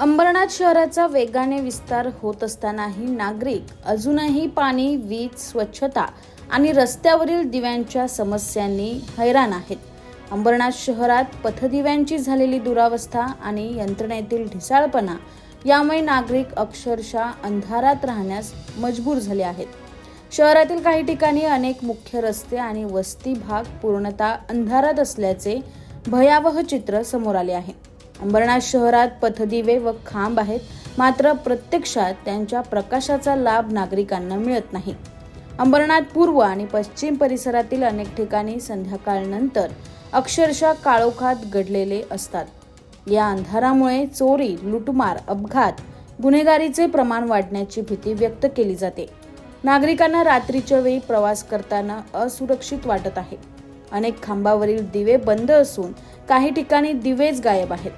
अंबरनाथ शहराचा वेगाने विस्तार होत असतानाही नागरिक अजूनही पाणी वीज स्वच्छता आणि रस्त्यावरील दिव्यांच्या समस्यांनी हैराण आहेत. अंबरनाथ शहरात पथदिव्यांची झालेली दुरावस्था आणि यंत्रणेतील ढिसाळपणा यामुळे नागरिक अक्षरशः अंधारात राहण्यास मजबूर झाले आहेत. शहरातील काही ठिकाणी अनेक मुख्य रस्ते आणि वस्ती भाग पूर्णतः अंधारात असल्याचे भयावह चित्र समोर आले आहे. अंबरनाथ शहरात पथदिवे व खांब आहेत. मात्र प्रत्यक्षात त्यांच्या प्रकाशाचा लाभ नागरिकांना मिळत नाही. अंबरनाथ पूर्व आणि पश्चिम परिसरातील अनेक ठिकाणी संध्याकाळनंतर अक्षरशः काळोखात घडलेले असतात. या अंधारामुळे चोरी लुटमार अपघात गुन्हेगारीचे प्रमाण वाढण्याची भीती व्यक्त केली जाते. नागरिकांना रात्रीच्या वेळी प्रवास करताना असुरक्षित वाटत आहे. अनेक खांबावरील दिवे बंद असून काही ठिकाणी दिवेच गायब आहेत.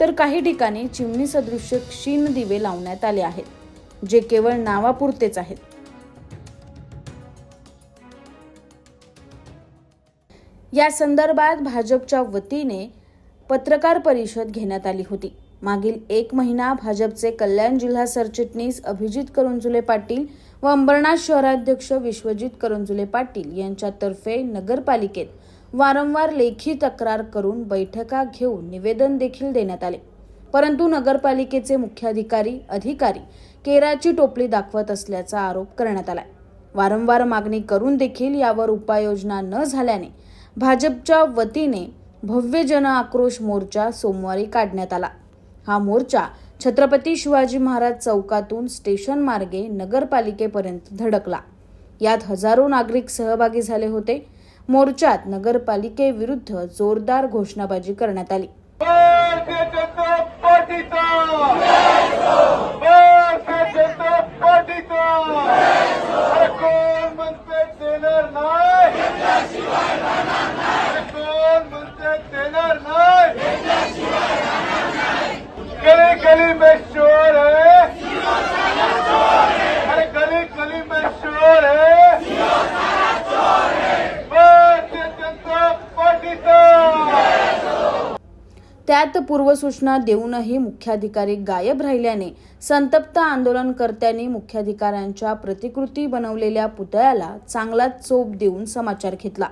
तर काही ठिकाणी चिमणी सदृश्य क्षीण दिवे लावण्यात आले आहेत जे केवळ नावापुरतेच आहेत. या संदर्भात भाजपच्या वतीने पत्रकार परिषद घेण्यात आली होती. मागील एक महिना भाजपचे कल्याण जिल्हा सरचिटणीस अभिजित करंजुले पाटील व अंबरनाथ शहराध्यक्ष विश्वजित करंजुले पाटील यांच्यातर्फे नगरपालिकेत वारंवार लेखी तक्रार करून बैठका घेऊन निवेदन देखील देण्यात आले. परंतु नगरपालिकेचे मुख्याधिकारी अधिकारी केराची टोपली दाखवत असल्याचा आरोप करण्यात आलाय. वारंवार मागणी करून देखील यावर उपाययोजना न झाल्याने भाजपच्या वतीने भव्य जन आक्रोश मोर्चा सोमवारी काढण्यात आला. हा मोर्चा छत्रपती शिवाजी महाराज चौकातून स्टेशन मार्गे नगरपालिकेपर्यंत धडकला. यात हजारो नागरिक सहभागी झाले होते. मोर्चात नगरपालिकेविरुद्ध जोरदार घोषणाबाजी करण्यात आली. पूर्वसूचना देऊनही मुख्याधिकारी गायब राहिल्याने संतप्त आंदोलनकर्त्यांनी मुख्याधिकाऱ्यांच्या प्रतिकृती बनवलेल्या पुतळ्याला चांगलाच चोप देऊन समाचार घेतला.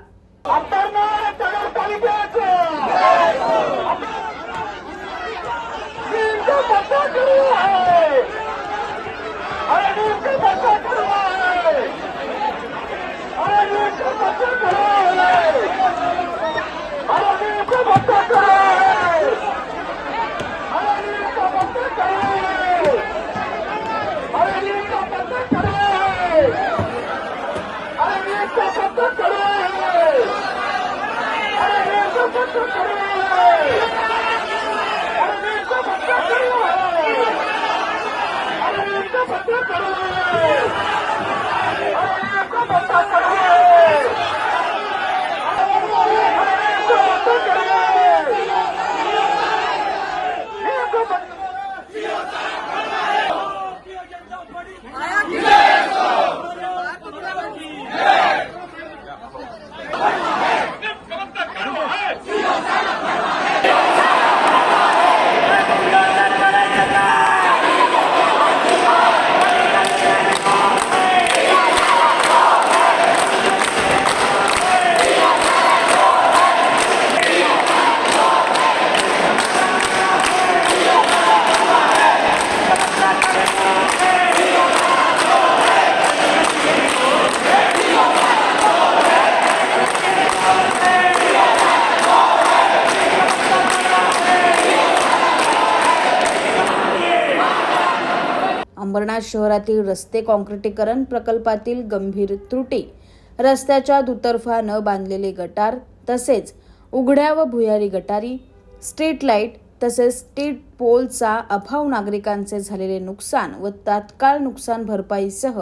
Thank you. अंबरनाथ शहरातील रस्ते काँक्रिटीकरण प्रकल्पातील गंभीर त्रुटी. रस्त्याच्या दुतर्फा न बांधलेले गटार तसेच उघड्या व भुयारी गटारी स्ट्रीट लाइट तसेच स्ट्रीट पोलचा अभाव नागरिकांचे झालेले नुकसान व तात्काळ नुकसान भरपाईसह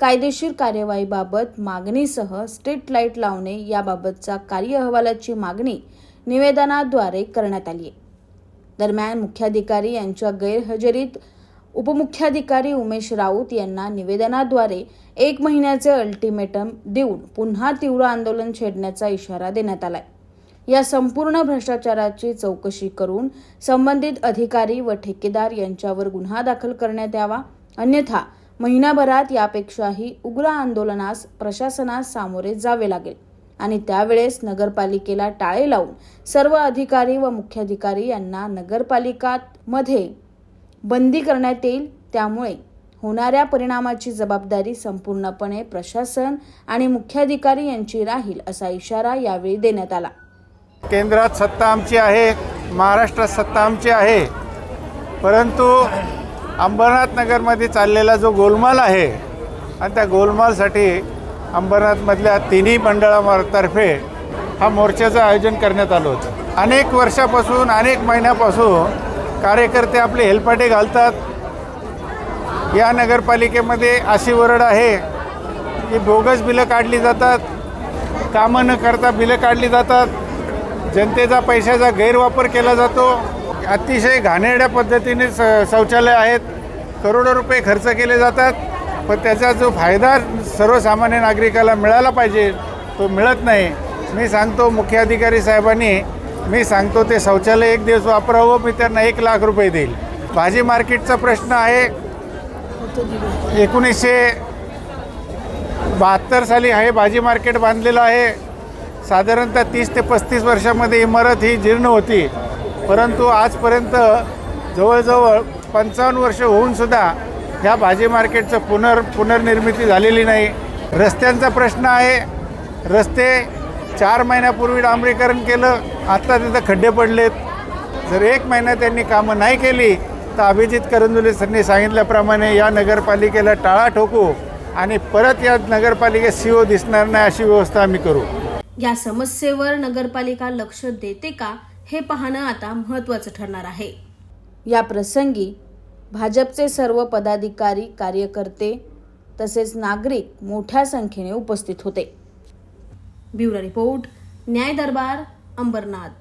कायदेशीर कार्यवाहीबाबत मागणीसह स्ट्रीट लाइट लावणे याबाबतचा कार्य अहवालाची मागणी निवेदनाद्वारे करण्यात आली आहे दरम्यान मुख्याधिकारी यांच्या गैरहजेरीत उपमुख्याधिकारी उमेश राऊत यांना निवेदनाद्वारे एक महिन्याचे अल्टिमेटम देऊन पुन्हा तीव्र आंदोलन छेडण्याचा इशारा देण्यात आलाय. या संपूर्ण भ्रष्टाचाराची चौकशी करून संबंधित अधिकारी व ठेकेदार यांच्यावर गुन्हा दाखल करण्यात यावा. अन्यथा महिनाभरात यापेक्षाही उग्र आंदोलनास प्रशासनास सामोरे जावे लागेल. आणि त्यावेळेस नगरपालिकेला टाळे लावून सर्व अधिकारी व मुख्याधिकारी यांना नगरपालिकात मध्ये बंदी करण्यात येईल त्यामुळे होणाऱ्या परिणामाची जबाबदारी संपूर्णपणे प्रशासन आणि मुख्याधिकारी यांची राहील असा इशारा यावेळी देण्यात आला. केंद्रात सत्ता आमची आहे महाराष्ट्रात सत्ता आमची आहे परंतु अंबरनाथ नगरमध्ये चाललेला जो गोलमाल आहे आणि त्या गोलमालसाठी अंबरनाथमधल्या तिन्ही मंडळातर्फे हा मोर्चाचं आयोजन करण्यात आलं होतं. अनेक वर्षापासून अनेक महिन्यापासून कार्यकर्ते आपले हेलपाटे घालतात. या नगरपालिकेमध्ये अशी वरड आहे की बोगस बिलं काढली जातात कामं न करता बिलं काढली जातात जनतेचा पैशाचा गैरवापर केला जातो. अतिशय घाणेरड्या पद्धतीने स शौचालय आहेत करोडो रुपये खर्च केले जातात पण त्याचा जो फायदा सर्वसामान्य नागरिकाला मिळाला पाहिजे तो मिळत नाही. मी सांगतो मुख्याधिकारी साहेबांनी मी सांगतो ते शौचालय एक दिवस वापरावं मी त्यांना एक लाख रुपये देईल. भाजी मार्केटचा प्रश्न आहे एकोणीसशे बहात्तर साली हे भाजी मार्केट बांधलेलं आहे. साधारणतः तीस ते पस्तीस वर्षामध्ये इमारत ही जीर्ण होती. परंतु आजपर्यंत जवळजवळ पंचावन्न वर्ष होऊनसुद्धा ह्या भाजी मार्केटचं पुनर् पुनर्निर्मिती झालेली नाही. रस्त्यांचा प्रश्न आहे. रस्ते चार महिन्यापूर्वी डांबरीकरण केलं. आत्ता तिथं खड्डे पडलेत. जर एक महिना त्यांनी कामं नाही केली तर अभिजित करंजुले यांनी सांगितल्याप्रमाणे या नगरपालिकेला टाळा ठोकू आणि परत या नगरपालिकेत सीओ दिसणार नाही अशी व्यवस्था आम्ही करू. या समस्येवर नगरपालिका लक्ष देते का हे पाहणं आता महत्त्वाचं ठरणार आहे. या प्रसंगी भाजपचे सर्व पदाधिकारी कार्यकर्ते तसेच नागरिक मोठ्या संख्येने उपस्थित होते. ब्युरो रिपोर्ट न्याय दरबार अंबरनाथ.